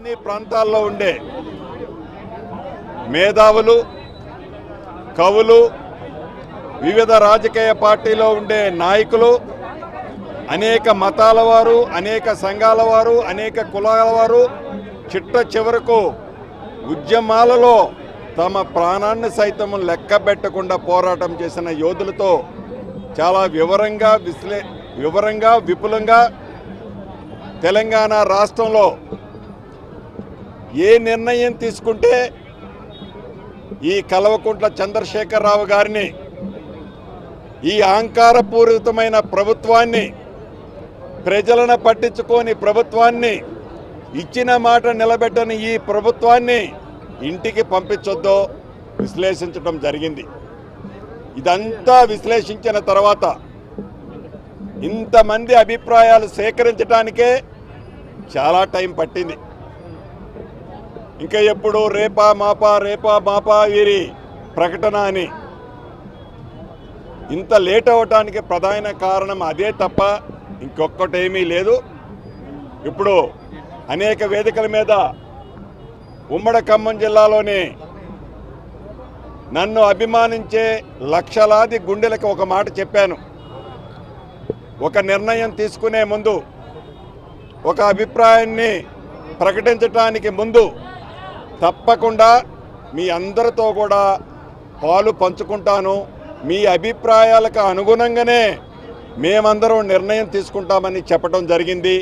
అన్ని ప్రాంతాల్లో ఉండే మేధావులు కవులు వివిధ రాజకీయ పార్టీలో ఉండే నాయకులు అనేక మతాల వారు అనేక సంఘాల వారు అనేక కులాల వారు చిట్ట చివరకు ఉద్యమాలలో తమ ప్రాణాన్ని సైతం లెక్క పెట్టకుండా పోరాటం చేసిన యోధులతో చాలా వివరంగా విశ్లే వివరంగా విపులంగా తెలంగాణ రాష్ట్రంలో ఏ నిర్ణయం తీసుకుంటే ఈ కల్వకుంట్ల చంద్రశేఖరరావు గారిని ఈ అహంకారపూరితమైన ప్రభుత్వాన్ని ప్రజలను పట్టించుకోని ప్రభుత్వాన్ని ఇచ్చిన మాట నిలబెట్టని ఈ ప్రభుత్వాన్ని ఇంటికి పంపించొద్దో విశ్లేషించడం జరిగింది. ఇదంతా విశ్లేషించిన తర్వాత ఇంతమంది అభిప్రాయాలు సేకరించడానికే చాలా టైం పట్టింది. ఇంకా ఎప్పుడు రేపా మాపా రేపా మాపా వీరి ప్రకటన అని. ఇంత లేట్ అవ్వటానికి ప్రధాన కారణం అదే తప్ప ఇంకొక్కటేమీ లేదు. ఇప్పుడు అనేక వేదికల మీద ఉమ్మడి ఖమ్మం జిల్లాలోని నన్ను అభిమానించే లక్షలాది గుండెలకు ఒక మాట చెప్పాను. ఒక నిర్ణయం తీసుకునే ముందు ఒక అభిప్రాయాన్ని ప్రకటించటానికి ముందు తప్పకుండా మీ అందరితో కూడా పాలు పంచుకుంటాను. మీ అభిప్రాయాలకు అనుగుణంగానే మేమందరం నిర్ణయం తీసుకుంటామని చెప్పడం జరిగింది.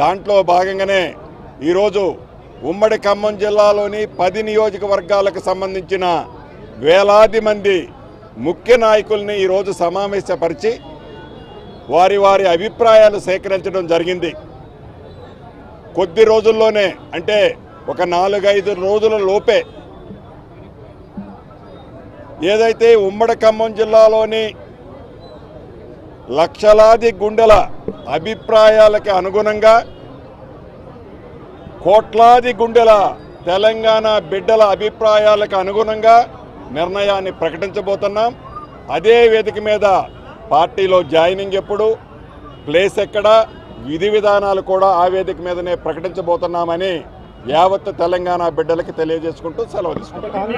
దాంట్లో భాగంగానే ఈరోజు ఉమ్మడి ఖమ్మం జిల్లాలోని పది నియోజకవర్గాలకు సంబంధించిన వేలాది మంది ముఖ్య నాయకుల్ని ఈరోజు సమావేశపరిచి వారి వారి అభిప్రాయాలు సేకరించడం జరిగింది. కొద్ది రోజుల్లోనే అంటే ఒక నాలుగైదు రోజుల లోపే ఏదైతే ఉమ్మడి ఖమ్మం జిల్లాలోని లక్షలాది గుండెల అభిప్రాయాలకి అనుగుణంగా కోట్లాది గుండెల తెలంగాణ బిడ్డల అభిప్రాయాలకు అనుగుణంగా నిర్ణయాన్ని ప్రకటించబోతున్నాం. అదే వేదిక మీద పార్టీలో జాయినింగ్ ఎప్పుడు ప్లేస్ ఎక్కడ విధి విధానాలు కూడా ఆ వేదిక మీదనే ప్రకటించబోతున్నామని యావత్ తెలంగాణ బిడ్డలకి తెలియజేసుకుంటూ సెలవు తీసుకుంటాం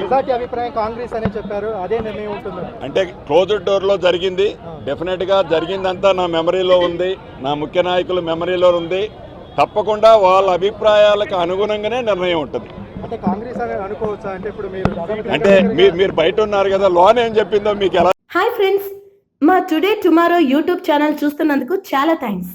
మెజార్టీ అభిప్రాయం కాంగ్రెస్ అనే చెప్పారు అదే నిర్ణయం ఉంటుంది. అంటే క్లోజ్డ్ డోర్లో జరిగింది. డెఫినెట్గా జరిగిందంతా నా మెమరీలో ఉంది. నా ముఖ్య నాయకుల మెమరీలో ఉంది. తప్పకుండా వాళ్ళ అభిప్రాయాలకు అనుగుణంగానే నిర్ణయం ఉంటుంది. అంటే కాంగ్రెస్ అని అనుకోవచ్చా? అంటే ఇప్పుడు మీరు దాదాపు అంటే మీరు మీరు బయట ఉన్నారు కదా లోన్ ఏం చెప్పిందో మీకు ఎలా హాయ్ ఫ్రెండ్స్ మా టుడే టుమారో యూట్యూబ్ ఛానల్ చూస్తున్నందుకు చాలా థ్యాంక్స్